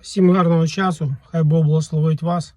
Всім гарного часу, хай Бог благословить вас.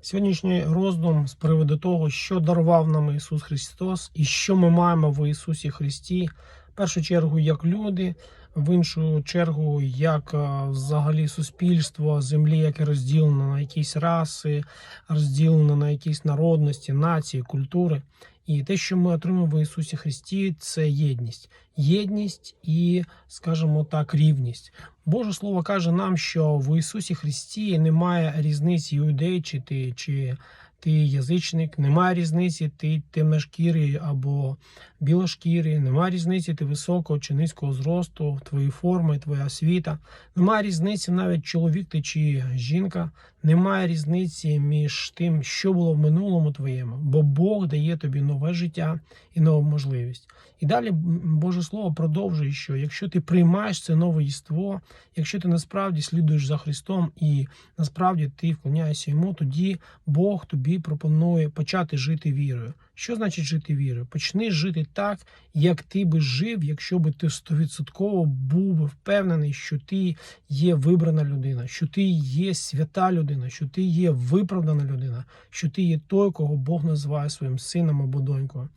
Сьогоднішній роздум з приводу того, що дарував нам Ісус Христос і що ми маємо в Ісусі Христі. В першу чергу, як люди, в іншу чергу, як е, взагалі суспільство землі, яке розділено на якісь раси, розділено на якісь народності, нації, культури. І те, що ми отримуємо в Ісусі Христі, це єдність. Єдність і, скажімо так, рівність. Боже Слово каже нам, що в Ісусі Христі немає різниці іудей, чи ти, чи ти язичник, немає різниці, ти темношкірий або білошкірий, немає різниці, ти високого чи низького зросту, твої форми, твоя освіта. Немає різниці навіть чоловік ти чи жінка. Немає різниці між тим, що було в минулому твоєму, бо Бог дає тобі нове життя і нову можливість. І далі Боже Слово продовжує, що якщо ти приймаєш це нове єство, якщо ти насправді слідуєш за Христом і насправді ти вклоняєшся йому, тоді Бог тобі пропонує почати жити вірою. Що значить жити вірою? Почни жити так, як ти би жив, якщо би ти стовідсотково був впевнений, що ти є вибрана людина, що ти є свята людина, що ти є виправдана людина, що ти є той, кого Бог називає своїм сином або донькою.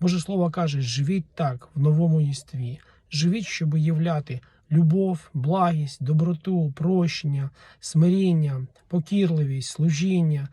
Боже Слово каже: живіть так в новому єстві, живіть, щоб являти любов, благість, доброту, прощення, смиріння, покірливість, служіння,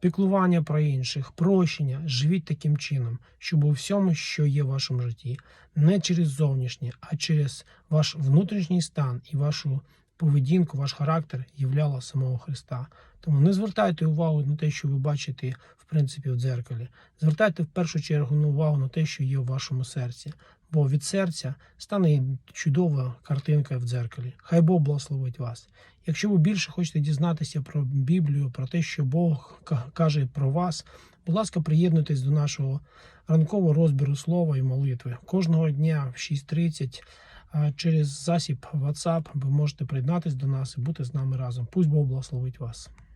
піклування про інших, прощення. Живіть таким чином, щоб у всьому, що є в вашому житті, не через зовнішнє, а через ваш внутрішній стан і вашу поведінку, ваш характер являло самого Христа. Тому не звертайте увагу на те, що ви бачите в принципі в дзеркалі. Звертайте в першу чергу на увагу на те, що є в вашому серці. Бо від серця стане чудова картинка в дзеркалі. Хай Бог благословить вас. Якщо ви більше хочете дізнатися про Біблію, про те, що Бог каже про вас, будь ласка, приєднуйтесь до нашого ранкового розбіру слова і молитви. Кожного дня в 6.30 через засіб WhatsApp ви можете приєднатися до нас і бути з нами разом. Пусть Бог благословить вас.